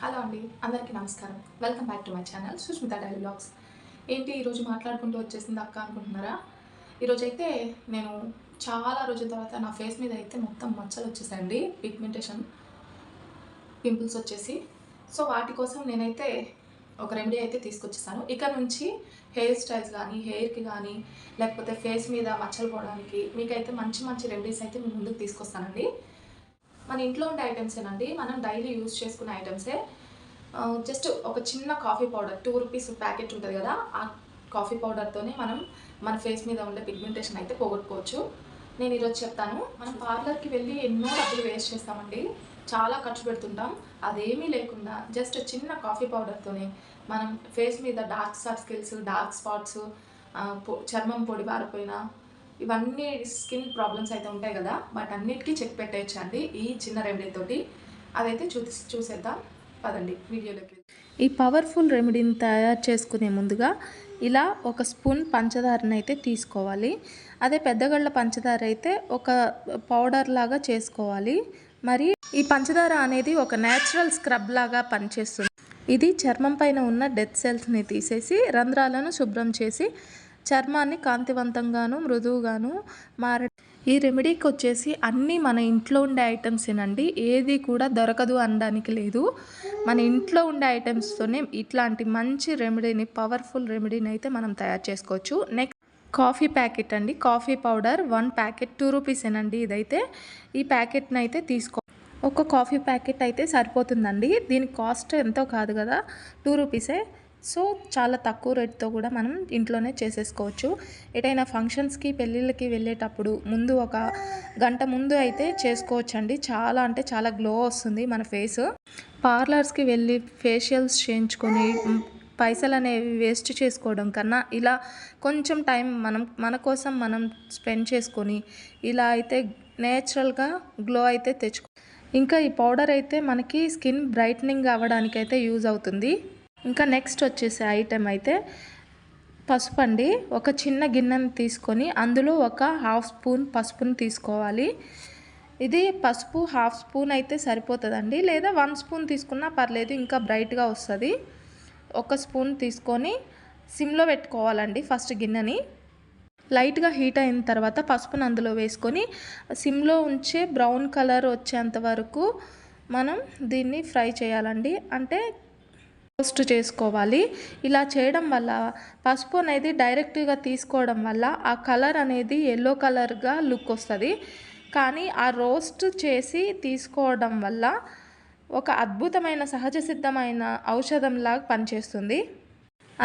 Hello అండి అందరికీ నమస్కారం. Welcome back to my channel Sushmita daily blogs. ఏంటి ఈరోజు మాట్లాడుకుంటూ వచ్చేసింది అక్క అనుకుంటున్నారా? ఈరోజు అయితే నేను చాలా రోజుల తర్వాత నా ఫేస్ మీద అయితే మొత్తం మచ్చలు వచ్చేసాయండి పిగ్మెంటేషన్ పింపుల్స్ వచ్చేసి. సో వాటి కోసం నేనైతే ఒక రెమెడీ అయితే తీసుకొచ్చేసాను. ఇక నుంచి హెయిర్ స్టైల్స్ కానీ హెయిర్కి కానీ లేకపోతే ఫేస్ మీద మచ్చలు పోవడానికి మీకైతే మంచి మంచి రెమెడీస్ అయితే మీ ముందుకు తీసుకొస్తానండి. మన ఇంట్లో ఉండే ఐటమ్సేనండి మనం డైలీ యూజ్ చేసుకునే ఐటమ్సే జస్ట్ ఒక చిన్న coffee powder two rupees packet ఉంటుంది కదా ఆ కాఫీ పౌడర్తోనే మనం మన ఫేస్ మీద ఉండే పిగ్మెంటేషన్ అయితే పోగొట్టుకోవచ్చు. నేను ఈరోజు చెప్తాను మనం పార్లర్కి వెళ్ళి ఎన్నో డబ్బులు వేస్ట్ చేస్తామండి చాలా ఖర్చు పెడుతుంటాం. అదేమీ లేకుండా జస్ట్ చిన్న కాఫీ పౌడర్తోనే మనం ఫేస్ మీద డార్క్ సర్కిల్స్ డార్క్ స్పాట్స్ చర్మం పొడి బారిపోయినా ఇవన్నీ స్కిన్ ప్రాబ్లమ్స్ అయితే ఉంటాయి కదా వాటన్నిటికీ చెక్ పెట్టేయచ్చండి ఈ చిన్న రెమెడీ తోటి. అదైతే చూ చూసేద్దాం. పదండి వీడియోలోకి ఈ పవర్ఫుల్ రెమెడీని తయారు చేసుకునే ముందుగా ఇలా ఒక స్పూన్ పంచదారని అయితే తీసుకోవాలి. అదే పెద్దగళ్ళ పంచదార అయితే ఒక పౌడర్ లాగా చేసుకోవాలి. మరి ఈ పంచదార అనేది ఒక నేచురల్ స్క్రబ్ లాగా పనిచేస్తుంది. ఇది చర్మం పైన ఉన్న డెత్ సెల్స్ని తీసేసి రంధ్రాలను శుభ్రం చేసి చర్మాన్ని కాంతివంతంగాను మృదువుగాను మార ఈ రెమెడీకి వచ్చేసి అన్నీ మన ఇంట్లో ఉండే ఐటమ్సేనండి. ఏది కూడా దొరకదు అనడానికి లేదు. మన ఇంట్లో ఉండే ఐటమ్స్తోనే ఇట్లాంటి మంచి రెమెడీని పవర్ఫుల్ రెమెడీని అయితే మనం తయారు చేసుకోవచ్చు. నెక్స్ట్ కాఫీ ప్యాకెట్ అండి. Coffee powder one packet two రూపీసేనండి ఇదైతే. ఈ ప్యాకెట్ని అయితే తీసుకో ఒక కాఫీ ప్యాకెట్ అయితే సరిపోతుందండి. దీని కాస్ట్ ఎంతో కాదు కదా? టూ రూపీసే. సో చాలా తక్కువ రేట్తో కూడా మనం ఇంట్లోనే చేసేసుకోవచ్చు. ఎటైనా ఫంక్షన్స్కి పెళ్ళిళ్ళకి వెళ్ళేటప్పుడు ముందు ఒక గంట ముందు అయితే చేసుకోవచ్చండి. చాలా అంటే చాలా గ్లో వస్తుంది మన ఫేస్. పార్లర్స్కి వెళ్ళి ఫేషియల్స్ చేయించుకొని పైసలు అనేవి వేస్ట్ చేసుకోవడం కన్నా ఇలా కొంచెం టైం మనం మన కోసం మనం స్పెండ్ చేసుకొని ఇలా అయితే నేచురల్గా గ్లో అయితే తెచ్చుకో ఇంకా ఈ పౌడర్ అయితే మనకి స్కిన్ బ్రైట్నింగ్ అవ్వడానికి అయితే యూజ్ అవుతుంది. ఇంకా నెక్స్ట్ వచ్చేసే ఐటెం అయితే పసుపు అండి. ఒక చిన్న గిన్నెని తీసుకొని అందులో ఒక హాఫ్ స్పూన్ పసుపుని తీసుకోవాలి. ఇది పసుపు హాఫ్ స్పూన్ అయితే సరిపోతుందండి. లేదా వన్ స్పూన్ తీసుకున్నా పర్లేదు ఇంకా బ్రైట్గా వస్తుంది. ఒక స్పూన్ తీసుకొని సిమ్లో పెట్టుకోవాలండి ఫస్ట్ గిన్నెని. లైట్గా హీట్ అయిన తర్వాత పసుపును అందులో వేసుకొని సిమ్లో ఉంచే బ్రౌన్ కలర్ వచ్చేంత వరకు మనం దీన్ని ఫ్రై చేయాలండి. అంటే రోస్ట్ చేసుకోవాలి. ఇలా చేయడం వల్ల పసుపు అనేది డైరెక్ట్గా తీసుకోవడం వల్ల ఆ కలర్ అనేది ఎల్లో కలర్గా లుక్ వస్తుంది. కానీ ఆ రోస్ట్ చేసి తీసుకోవడం వల్ల ఒక అద్భుతమైన సహజ సిద్ధమైన ఔషధంలాగా పనిచేస్తుంది.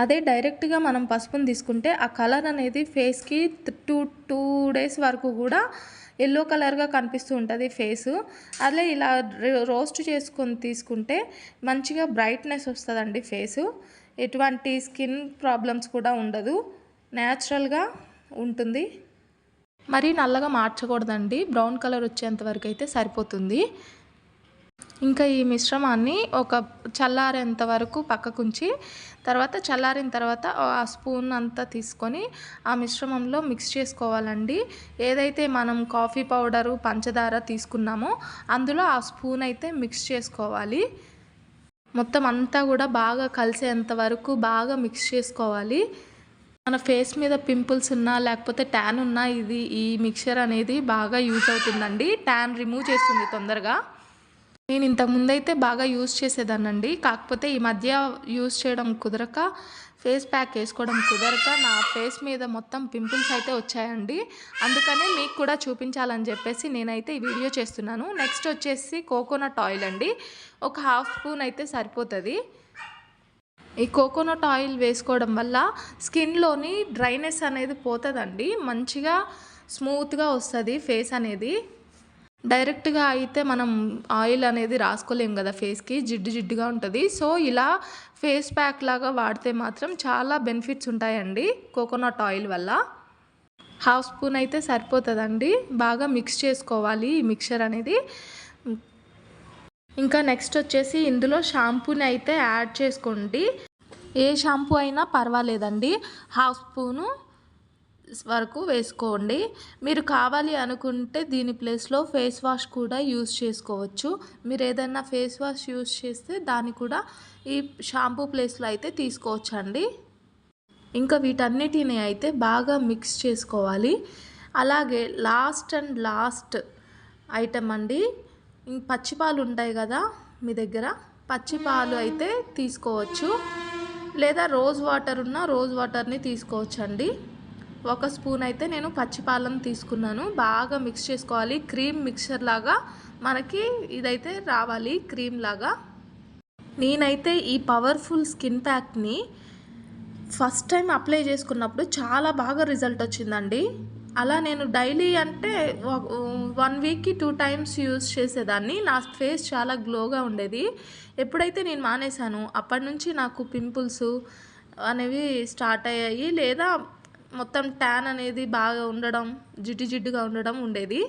అదే డైరెక్ట్గా మనం పసుపుని తీసుకుంటే ఆ కలర్ అనేది ఫేస్కి టూ టూ డేస్ వరకు కూడా ఎల్లో కలర్గా కనిపిస్తూ ఉంటుంది ఫేస్. అదే ఇలా రోస్ట్ చేసుకొని తీసుకుంటే మంచిగా బ్రైట్నెస్ వస్తుందండి ఫేసు. ఎటువంటి స్కిన్ ప్రాబ్లమ్స్ కూడా ఉండదు. న్యాచురల్గా ఉంటుంది. మరీ నల్లగా మార్చకూడదండి. బ్రౌన్ కలర్ వచ్చేంత వరకు అయితే సరిపోతుంది. ఇంకా ఈ మిశ్రమాన్ని ఒక చల్లారేంత వరకు పక్కకుంచి తర్వాత చల్లారిన తర్వాత ఆ స్పూన్ అంతా తీసుకొని ఆ మిశ్రమంలో మిక్స్ చేసుకోవాలండి. ఏదైతే మనం కాఫీ పౌడరు పంచదార తీసుకున్నామో అందులో ఆ స్పూన్ అయితే మిక్స్ చేసుకోవాలి. మొత్తం అంతా కూడా బాగా కలిసేంత వరకు బాగా మిక్స్ చేసుకోవాలి. మన ఫేస్ మీద పింపుల్స్ ఉన్నా లేకపోతే ట్యాన్ ఉన్నా ఇది ఈ మిక్చర్ అనేది బాగా యూజ్ అవుతుందండి. ట్యాన్ రిమూవ్ చేస్తుంది తొందరగా. నేను ఇంతకు అయితే బాగా యూజ్ చేసేదానండి కాకపోతే ఈ మధ్య యూజ్ చేయడం కుదరక ఫేస్ ప్యాక్ వేసుకోవడం కుదరక నా ఫేస్ మీద మొత్తం పింపుల్స్ అయితే వచ్చాయండి. అందుకనే మీకు కూడా చూపించాలని చెప్పేసి నేనైతే ఈ వీడియో చేస్తున్నాను. నెక్స్ట్ వచ్చేసి కోకోనట్ ఆయిల్ అండి. ఒక హాఫ్ స్పూన్ అయితే సరిపోతుంది. ఈ కోకోనట్ ఆయిల్ వేసుకోవడం వల్ల స్కిన్లోని డ్రైనెస్ అనేది పోతుందండి. మంచిగా స్మూత్గా వస్తుంది ఫేస్ అనేది. డైరెక్ట్గా అయితే మనం ఆయిల్ అనేది రాసుకోలేం కదా ఫేస్కి జిడ్డు జిడ్డుగా ఉంటుంది. సో ఇలా ఫేస్ ప్యాక్ లాగా వాడితే మాత్రం చాలా బెనిఫిట్స్ ఉంటాయండి కోకోనట్ ఆయిల్ వల్ల. హాఫ్ స్పూన్ అయితే సరిపోతుందండి. బాగా మిక్స్ చేసుకోవాలి ఈ మిక్చర్ అనేది. ఇంకా నెక్స్ట్ వచ్చేసి ఇందులో షాంపూని అయితే యాడ్ చేసుకోండి. ఏ షాంపూ అయినా పర్వాలేదండి. హాఫ్ స్పూను వరకు వేసుకోండి. మీరు కావాలి అనుకుంటే దీని ప్లేస్లో ఫేస్ వాష్ కూడా యూస్ చేసుకోవచ్చు. మీరు ఏదైనా ఫేస్ వాష్ యూస్ చేస్తే దాన్ని కూడా ఈ షాంపూ ప్లేస్లో అయితే తీసుకోవచ్చండి. ఇంకా వీటన్నిటిని అయితే బాగా మిక్స్ చేసుకోవాలి. అలాగే లాస్ట్ అండ్ లాస్ట్ ఐటమ్ అండి. పచ్చిపాలు ఉంటాయి కదా మీ దగ్గర? పచ్చిపాలు అయితే తీసుకోవచ్చు. లేదా రోజ్ వాటర్ ఉన్న రోజ్ వాటర్ని తీసుకోవచ్చు అండి ఒక స్పూన్ అయితే నేను పచ్చిపాలను తీసుకున్నాను. బాగా మిక్స్ చేసుకోవాలి. క్రీమ్ మిక్చర్ లాగా మనకి ఇదైతే రావాలి క్రీమ్ లాగా. నేనైతే ఈ పవర్ఫుల్ స్కిన్ ప్యాక్ని ఫస్ట్ టైం అప్లై చేసుకున్నప్పుడు చాలా బాగా రిజల్ట్ వచ్చిందండి. అలా నేను డైలీ అంటే వన్ వీక్కి టూ టైమ్స్ యూస్ చేసేదాన్ని. నా ఫేస్ చాలా గ్లోగా ఉండేది. ఎప్పుడైతే నేను మానేశాను అప్పటి నుంచి నాకు పింపుల్స్ అనేవి స్టార్ట్ అయ్యాయి. లేదా మొత్తం ట్యాన్ అనేది బాగా ఉండడం జిడ్డు జిడ్డుగా ఉండడం ఉండేది.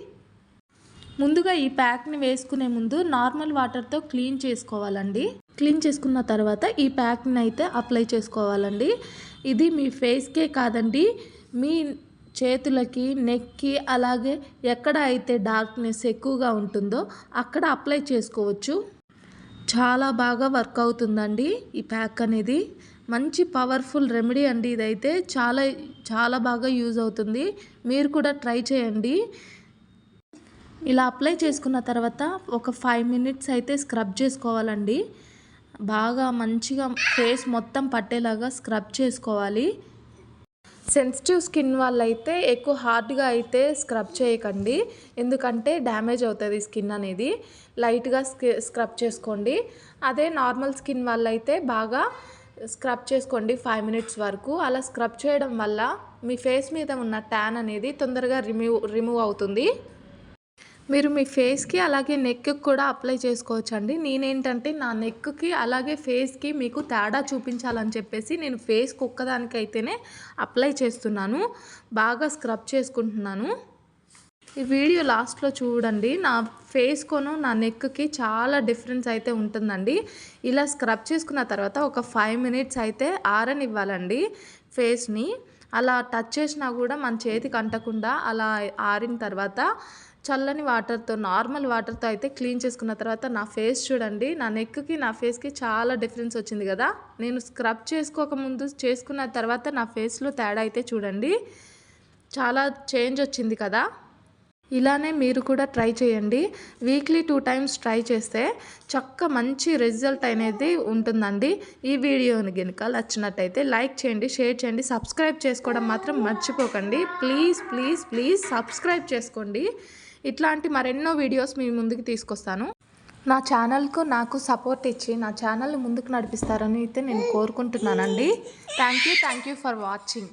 ముందుగా ఈ ప్యాక్ని వేసుకునే ముందు నార్మల్ వాటర్తో క్లీన్ చేసుకోవాలండి. క్లీన్ చేసుకున్న తర్వాత ఈ ప్యాక్ని అయితే అప్లై చేసుకోవాలండి. ఇది మీ ఫేస్కే కాదండి మీ చేతులకి నెక్కి అలాగే ఎక్కడ అయితే డార్క్నెస్ ఎక్కువగా ఉంటుందో అక్కడ అప్లై చేసుకోవచ్చు. చాలా బాగా వర్క్ అవుతుందండి ఈ ప్యాక్ అనేది. మంచి పవర్ఫుల్ రెమెడీ అండి ఇదైతే. చాలా చాలా బాగా యూజ్ అవుతుంది. మీరు కూడా ట్రై చేయండి. ఇలా అప్లై చేసుకున్న తర్వాత ఒక ఫైవ్ మినిట్స్ అయితే స్క్రబ్ చేసుకోవాలండి. బాగా మంచిగా ఫేస్ మొత్తం పట్టేలాగా స్క్రబ్ చేసుకోవాలి. సెన్సిటివ్ స్కిన్ వాళ్ళైతే ఎక్కువ హార్డ్గా అయితే స్క్రబ్ చేయకండి. ఎందుకంటే డ్యామేజ్ అవుతుంది స్కిన్ అనేది. లైట్గా స్క్రబ్ చేసుకోండి. అదే నార్మల్ స్కిన్ వాళ్ళైతే బాగా స్క్రబ్ చేసుకోండి ఫైవ్ మినిట్స్ వరకు. అలా స్క్రబ్ చేయడం వల్ల మీ ఫేస్ మీద ఉన్న ట్యాన్ అనేది తొందరగా రిమూవ్ రిమూవ్ అవుతుంది. మీరు మీ ఫేస్కి అలాగే నెక్కి కూడా అప్లై చేసుకోవచ్చండి. నేనేంటంటే నా నెక్కి అలాగే ఫేస్కి మీకు తేడా చూపించాలని చెప్పేసి నేను ఫేస్కి ఒక్కదానికైతేనే అప్లై చేస్తున్నాను. బాగా స్క్రబ్ చేసుకుంటున్నాను. ఈ వీడియో లాస్ట్లో చూడండి. నా ఫేస్ కొను నా నెక్కి చాలా డిఫరెన్స్ అయితే ఉంటుందండి. ఇలా స్క్రబ్ చేసుకున్న తర్వాత ఒక ఫైవ్ మినిట్స్ అయితే ఆరనివ్వాలండి ఫేస్ని. అలా టచ్ చేసినా కూడా మన చేతికి అంటకుండా అలా ఆరిన తర్వాత చల్లని వాటర్తో నార్మల్ వాటర్తో అయితే క్లీన్ చేసుకున్న తర్వాత నా ఫేస్ చూడండి. నా నెక్కి నా ఫేస్కి చాలా డిఫరెన్స్ వచ్చింది కదా. నేను స్క్రబ్ చేసుకోకముందు చేసుకున్న తర్వాత నా ఫేస్లో తేడా అయితే చూడండి. చాలా చేంజ్ వచ్చింది కదా. ఇలానే మీరు కూడా ట్రై చేయండి. వీక్లీ టూ టైమ్స్ ట్రై చేస్తే చక్క మంచి రిజల్ట్ అనేది ఉంటుందండి. ఈ వీడియోని కనుక నచ్చినట్టయితే లైక్ చేయండి షేర్ చేయండి సబ్స్క్రైబ్ చేసుకోవడం మాత్రం మర్చిపోకండి. ప్లీజ్ ప్లీజ్ ప్లీజ్ సబ్స్క్రైబ్ చేసుకోండి. ఇట్లాంటి మరెన్నో వీడియోస్ మీ ముందుకు తీసుకొస్తాను. నా ఛానల్కు నాకు సపోర్ట్ ఇచ్చి నా ఛానల్ ముందుకు నడిపిస్తారని అయితే నేను కోరుకుంటున్నానండి. Thank you thank you for watching.